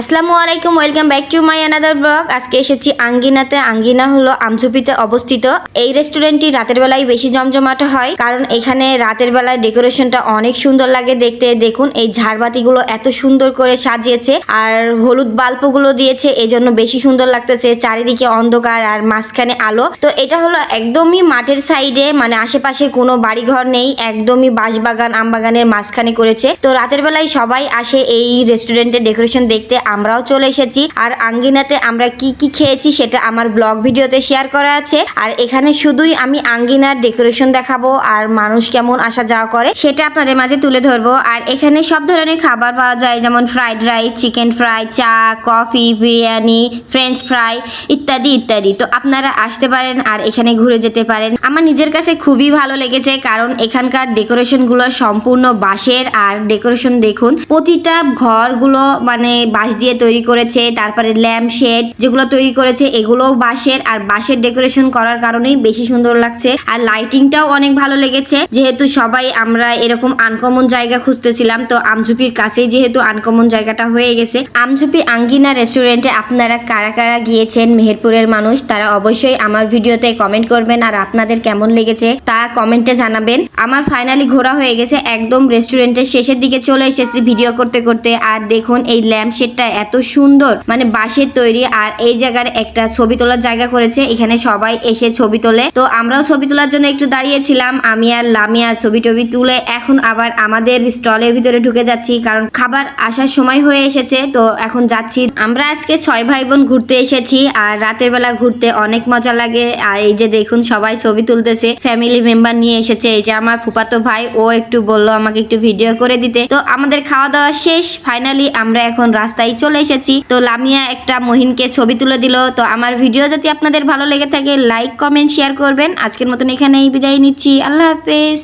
আসসালামু আলাইকুম, welcome back to my another blog. আজকে এসেছি আঙ্গিনাতে। আঙ্গিনা হলো আমঝুপিতে অবস্থিত। এই রেস্টুরেন্টটি রাতের বেলায় বেশি জমজমাট হয়, কারণ এখানে রাতের বেলায় ডেকোরেশনটা অনেক সুন্দর লাগে দেখতে। দেখুন, এই ঝাড়বাতিগুলো এত সুন্দর করে সাজিয়েছে, আর হলুদ বাল্বগুলো দিয়েছে এই জন্য বেশি সুন্দর লাগতেছে। চারিদিকে অন্ধকার আর মাঝখানে আলো। তো এটা হলো একদমই মাঠের সাইডে মানে আশেপাশে কোনো বাড়িঘর নেই, একদমই বাঁশবাগান, আমবাগানের মাঝখানে করেছে। তো রাতের বেলায় সবাই আসে এই রেস্টুরেন্টের ডেকোরেশন দেখতে। আমরাও চলে এসেছি। আর আঙ্গিনাতে আমরা কি কি খেয়েছি সেটা আমার ব্লগ ভিডিওতে শেয়ার করা আছে। আর এখানে শুধুই আমি আঙ্গিনার ডেকোরেশন দেখাবো আর মানুষ কেমন আসা যাওয়া করে সেটা আপনাদের মাঝে তুলে ধরবো। আর এখানে সব ধরনের খাবার পাওয়া যায়, যেমন ফ্রাইড রাইস, চিকেন ফ্রাই, চা, কফি, বিরিয়ানি, ফ্রেঞ্চ ফ্রাই ইত্যাদি ইত্যাদি। তো আপনারা আসতে পারেন আর এখানে ঘুরে যেতে পারেন। আমার নিজের কাছে খুবই ভালো লেগেছে কারণ এখানকার ডেকোরেশনগুলো সম্পূর্ণ বাঁশের। আর ডেকোরেশন দেখুন, প্রতিটা ঘরগুলো মানে বাঁশ দিয়ে তৈরি করেছে, তারপরে ল্যাম্প শেড যেগুলো তৈরি করেছে, এগুলোও বাঁশের। আর বাঁশের ডেকোরেশন করার কারণেই বেশি সুন্দর লাগছে। আর লাইটিংটাও অনেক ভালো লেগেছে। যেহেতু সবাই আমরা এরকম আনকমন জায়গা খুঁজতেছিলাম, তো আমঝুপির কাছেই যেহেতু আনকমন জায়গাটা হয়ে গেছে। আমঝুপি আঙ্গিনা রেস্টুরেন্টে আপনারা কারা কারা গিয়েছেন? মেহেরপুরের মানুষ, তারা অবশ্যই আমার ভিডিওতে কমেন্ট করবেন। আর আপনাদের কেমন লেগেছে তা কমেন্টে জানাবেন। আমার ফাইনালি ঘোরা হয়ে গেছে। একদম রেস্টুরেন্টের শেষের দিকে চলে এসেছি ভিডিও করতে করতে। আর দেখুন, এই ল্যাম্প শেডটা এত সুন্দর। মানে বাঁশের তৈরি আর এই জায়গার একটা ছবি তোলার জায়গা করেছে। এখানে সবাই এসে ছবি তোলে। তো আমরাও ছবি তোলার জন্য একটু দাঁড়িয়েছিলাম। আমি আর লামিয়া ছবি টবি তুলে এখন আবার আমাদের স্টলের ভিতরে ঢুকে যাচ্ছি। কারণ খাবার আসার সময় হয়ে এসেছে। তো এখন যাচ্ছি। আমরা আজকে ছয় ভাই বোন ঘুরতে এসেছি আর রাতের বেলা ঘুরতে অনেক মজা লাগে। আর এই যে দেখুন, সবাই ছবি তুলতেছে। ফ্যামিলি মেম্বার নিয়ে এসেছে। এই যে আমার ফুপাতো ভাই, ও একটু বলল আমাকে একটু ভিডিও করে দিতে। তো আমাদের খাওয়া দাওয়া শেষ। ফাইনালি আমরা এখন রাস্তায় চলে এসেছি। তো লামিয়া একটা মহিনকে ছবি তুলে দিল। তো আমার ভিডিও যদি আপনাদের ভালো লেগে থাকে লাইক কমেন্ট শেয়ার করবেন। আজকের মতন এখানেই বিদায় নিচ্ছি। আল্লাহ হাফেজ।